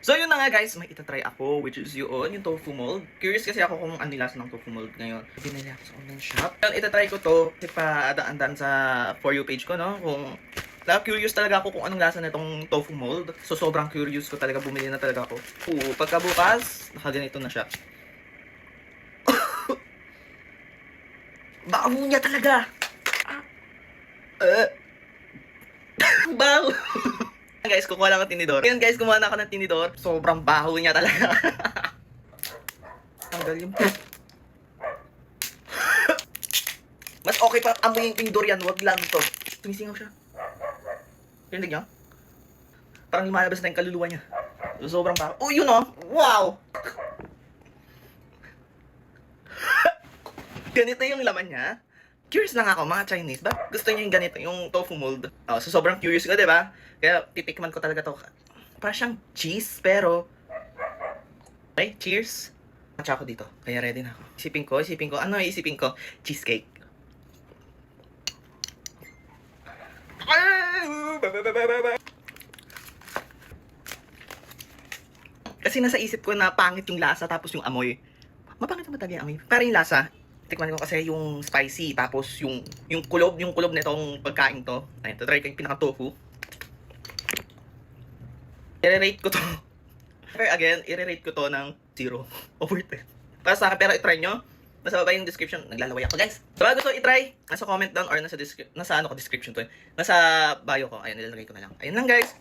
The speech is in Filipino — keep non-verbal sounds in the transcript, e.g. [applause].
So yun na nga guys, may itatry ako which is yun, yung tofu mold. Curious kasi ako kung ano ng tofu mold ngayon. Binili ako sa online shop. Yun, itatry ko to kasi pa daan-daan sa For You page ko, no? Kung na curious talaga ako kung anong lasa nitong tofu mold. So sobrang curious ko talaga, bumili na talaga ako. Oo, pagkabukas, nakaganito na siya. [coughs] Baho niya talaga! Ah. [coughs] baho! Guys, kukuha lang ng tinidor. Ngayon guys, kumuha na ako ng tinidor. Sobrang baho niya talaga. [laughs] Tanggal yung [laughs] Mas okay pa amoy yung tinidor yan, wag lang to. Tumisingaw siya. Rinig niyo? Parang lumalabas na yung kaluluwa niya. So, sobrang baho. Oh, yun oh! Wow! [laughs] ganito yung laman niya. Curious lang ako, mga Chinese. Ba gusto niya yung ganito, yung tofu mold? Oh, so sobrang curious ko, di ba? Kaya titikman ko talaga to. Para siyang cheese, pero... Okay, cheers. Matcha ako dito. Kaya ready na ako. Isipin ko, isipin ko. Ano isipin ko? Cheesecake. Kasi nasa isip ko na pangit yung lasa tapos yung amoy. Mapangit talaga yung amoy. Pero yung lasa, tikman ko kasi yung spicy tapos yung yung kulob yung kulob nitong pagkain to. Ayun, to try ko yung pinaka tofu. I-rate ko to. [laughs] Pero again, i-rate ko to ng 0 over 10. Para sa akin, pero i-try nyo. Nasa baba yung description. Naglalaway ako, guys. So, bago gusto i-try, nasa comment down or nasa, nasa ano ko description to eh. Nasa bio ko. Ayun, nilalagay ko na lang. Ayun lang, guys.